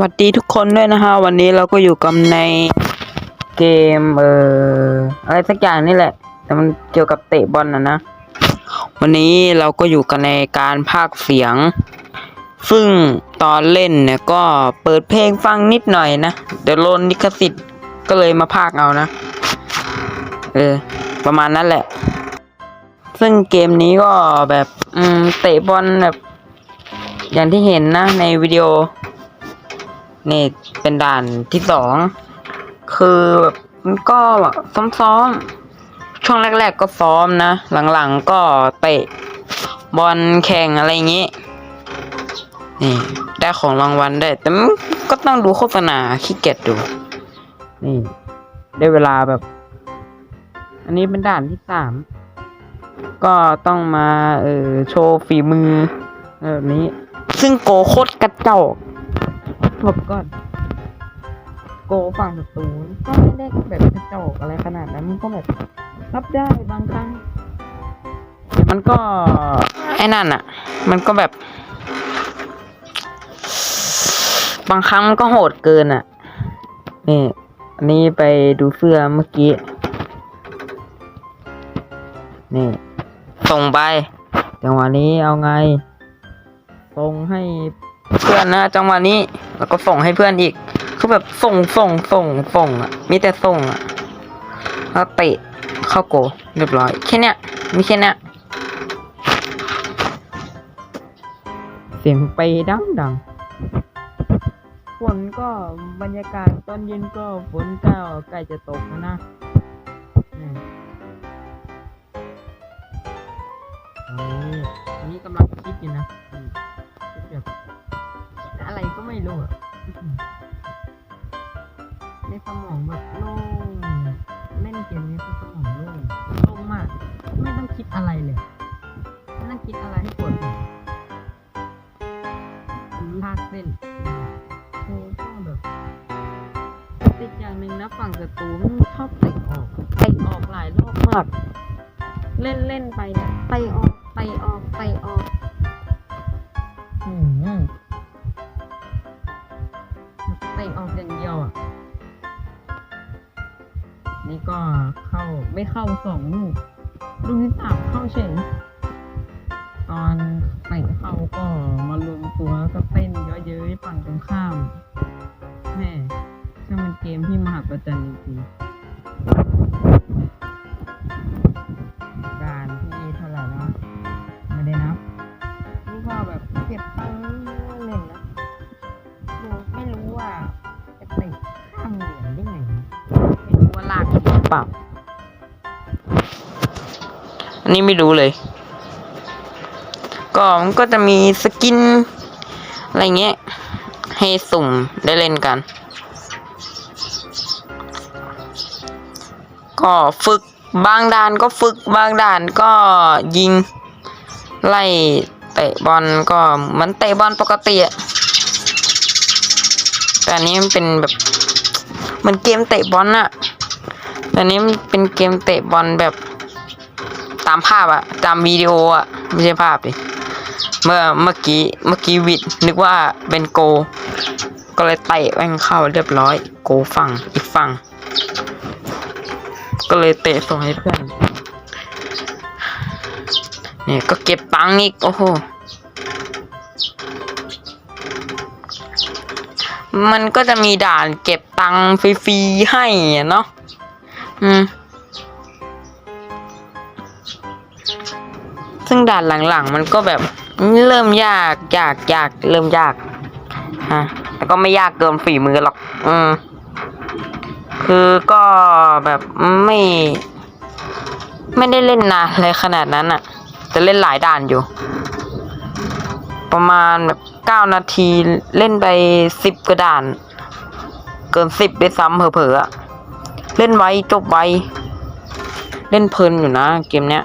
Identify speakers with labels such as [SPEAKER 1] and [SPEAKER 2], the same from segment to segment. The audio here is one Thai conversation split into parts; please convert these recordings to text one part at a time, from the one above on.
[SPEAKER 1] วัสดีทุกคนด้วยนะฮะวันนี้เราก็อยู่กันในเกมเอ่ออะไรสักอย่างนี่แหละ แต่มันเกี่ยวกับเตะบอลนะนะ วันนี้เราก็อยู่กันในการพากย์เสียง ซึ่งตอนเล่นเนี่ยก็เปิดเพลงฟังนิดหน่อยนะ เดี๋ยวโลนลิขสิทธิ์ก็เลยมาพากย์เอานะ เออ ประมาณนั้นแหละ ซึ่งเกมนี้ก็แบบเตะบอลแบบ อย่างที่เห็นนะในวิดีโอ นี่เป็นด่านที่สอง คือแบบมันก็ซ้อมๆ ช่วงแรก ๆ ก็ซ้อมนะ หลังๆ ก็เตะบอลแข่งอะไรอย่างงี้ นี่ ได้ของรางวัลได้ แต่ก็ต้องดูโฆษณาขี้เกียจดู นี่ ได้เวลาแบบ อันนี้เป็นด่านที่สาม ก็ต้องมา เออโชว์ฝีมือแบบนี้ ซึ่งโกโคตรกระจอก หลบก่อน โกฝั่งศัตรูก็ไม่ได้แบบกระจอกอะไรขนาดนั้นมันก็แบบรับได้บางครั้งมันก็ไอ้นั่นอะมันก็แบบ บางครั้งมันก็โหดเกินอะนี่อันนี้ไปดูเสื้อเมื่อกี้ นี่ ส่งไปจังหวะนี้เอาไง ส่งให้ เพื่อนนะจังหวะนี้แล้วก็ส่งให้เพื่อนอีกคือแบบส่งส่งส่งส่งอะมีแต่ส่งอะแล้วเตะเข้าโกเรียบร้อยแค่เนี้ยมีแค่เนี้ยเสียงไปดังดังฝนก็บรรยากาศตอนเย็นก็ฝนก็ใกล้จะตกแล้วนะนนี้กำลังคิดอยู่นะ ไรก็ไม่รู้อะอื้อหือในสมองแบบโล่งเล่นเกมนี้คือสมองโล่งโล่งมาก ไม่ต้องคิดอะไรเลยไม่ต้องคิดอะไรให้ปวดหัวลากเส้นโอ้ก็แบบติดอย่างหนึ่งนะฝั่งศัตรูมันชอบเตะออกเตะออกหลายรอบมาก เล่นเล่นไปเนี่ยเตะออกเตะออกเตะออกอืม นี้ก็เข้าไม่เข้าสองลูก ลูกที่สามเข้าเฉยตอนเตะเข้าก็มารวมตัวแล้วก็เต้นเยอะเย้ยฝั่งตรงข้ามแม่ช่างเป็นเกมที่มหัศจรรย์จริงๆ นนี้ไม่รู้เลย ก็มันก็จะมีสกิน อะไรเงี้ย ให้สุ่มได้เล่นกัน ก็ฝึกบางด่านก็ฝึกบางด่านก็ยิง ไล่เตะบอลก็เหมันเตะบอลปกติอะแต่อันนี้มันเป็นแบบเหมันเกมเตะบอลอะแต่นนี้มันเป็นเกมเตะบอลแบบ ตามภาพอะตามวิดีโออะไม่ใช่ภาพดิเมื่อเมื่อกี้เมื่อกี้วิดนึกว่าเป็นโก ก็เลยเตะแม่งเข้าเรียบร้อย โกฝั่งอีกฝั่งก็เลยเตะส่งให้เพื่อนเนี่ยก็เก็บตังค์อีก โอ้โหมันก็จะมีด่านเก็บตังค์ฟรีๆให้อะเนาะอืม ซึ่งด่านหลังๆ มันก็แบบเริ่มยากยากยากเริ่มยากฮะแต่ก็ไม่ยากเกินฝีมือหรอก อืมคือก็แบบไม่ ไม่ได้เล่นนานเลยขนาดนั้นอะแต่เล่นหลายด่านอยู่ ประมาณแบบเก้านาทีเล่นไปสิบกว่าด่าน เกินสิบด้วยซ้ำเผลอๆเล่นไวจบไวเล่นเพลินอยู่นะเกมเนี้ย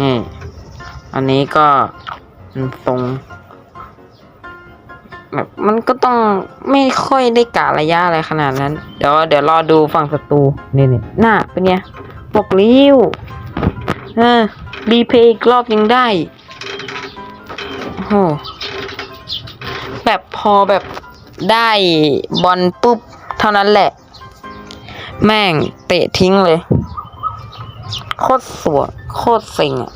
[SPEAKER 1] นี่ อันนี้ก็ตรงแบบมันก็ต้องไม่ค่อยได้กะระยะอะไรขนาดนั้น เดี๋ยวเดี๋ยวรอดูฝั่งศัตรูนี่นี่หน้าเป็นไงบอกลิ้วเออรีเพย์อีกรอบยังได้โหแบบพอแบบได้บอลปุ๊บ เท่านั้นแหละ แม่งเตะทิ้งเลย โคตรสวยโคตรเซ็งอะ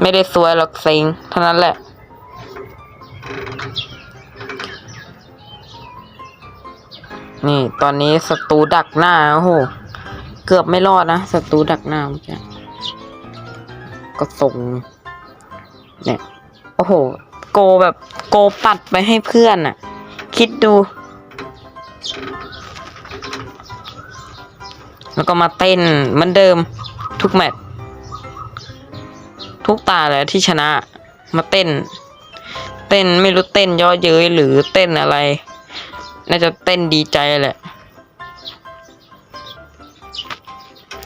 [SPEAKER 1] ไม่ได้สวยหรอกเซ็งเท่านั้นแหละ นี่ตอนนี้ศัตรูดักหน้าโอ้โหเกือบไม่รอดนะศัตรูดักหน้าเมื่อกี้ก็ส่งเนี่ยโอ้โห โกแบบโกปัดไปให้เพื่อนอะคิดดู แล้วก็มาเต้นเหมือนเดิมทุกแมตช์ทุกตาเลยที่ชนะมาเต้น เต้นไม่รู้เต้นย่อเย้ยหรือเต้นอะไร น่าจะเต้นดีใจแหละ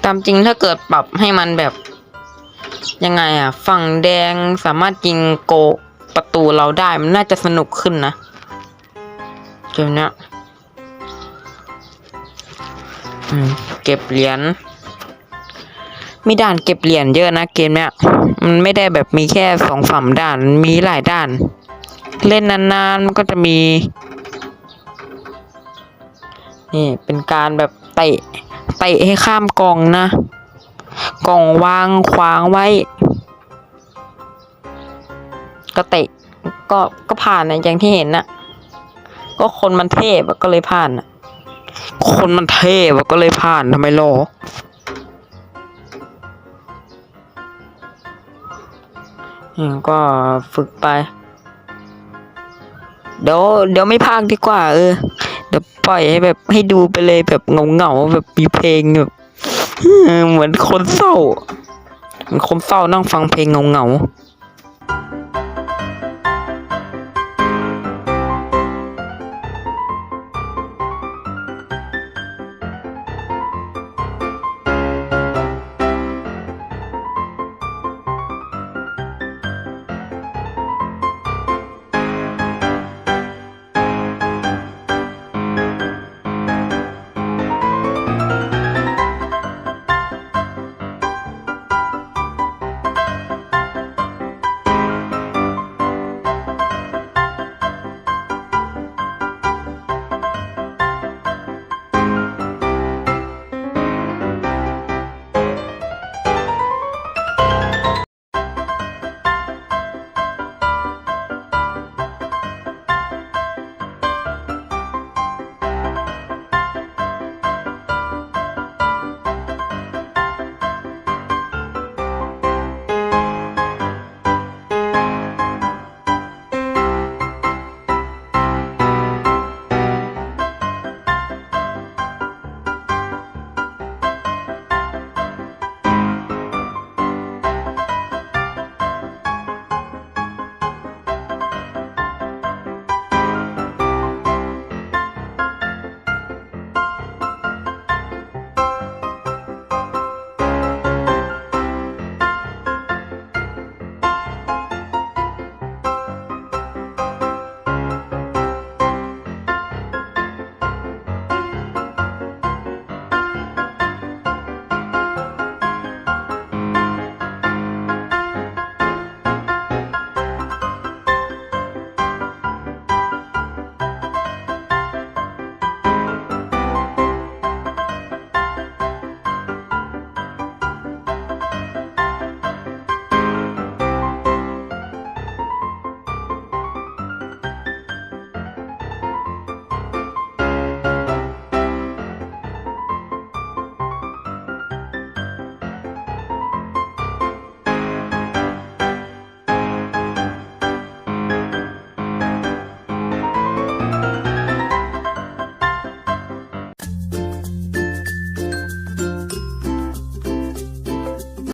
[SPEAKER 1] ตามจริงถ้าเกิดปรับให้มันแบบ ยังไงอะฝั่งแดงสามารถยิงโกประตูเราได้มันน่าจะสนุกขึ้นนะเกมเนี้ย เก็บเหรียญมีด่านเก็บเหรียญเยอะนะเกมเนี้ย มันไม่ได้แบบมีแค่สองสามด่าน มีหลายด่าน เล่นนานๆมันก็จะมี นี่เป็นการแบบเตะเตะให้ข้ามกล่องนะกล่องวางขวางไว้ ก็เตะก็ก็ผ่านนะอย่างที่เห็นนะก็คนมันเทพก็เลยผ่านนะ คนมันเทพอะก็เลยผ่านทำไมหรอก็ฝึกไป เดี๋ยวเดี๋ยวไม่พากดีกว่า เออ เดี๋ยวปล่อยให้แบบให้ดูไปเลยแบบเงาเงาแบบมีเพลงแบบเหมือนคนเศร้าเหมือนคนเศร้านั่งฟังเพลงเงาเงา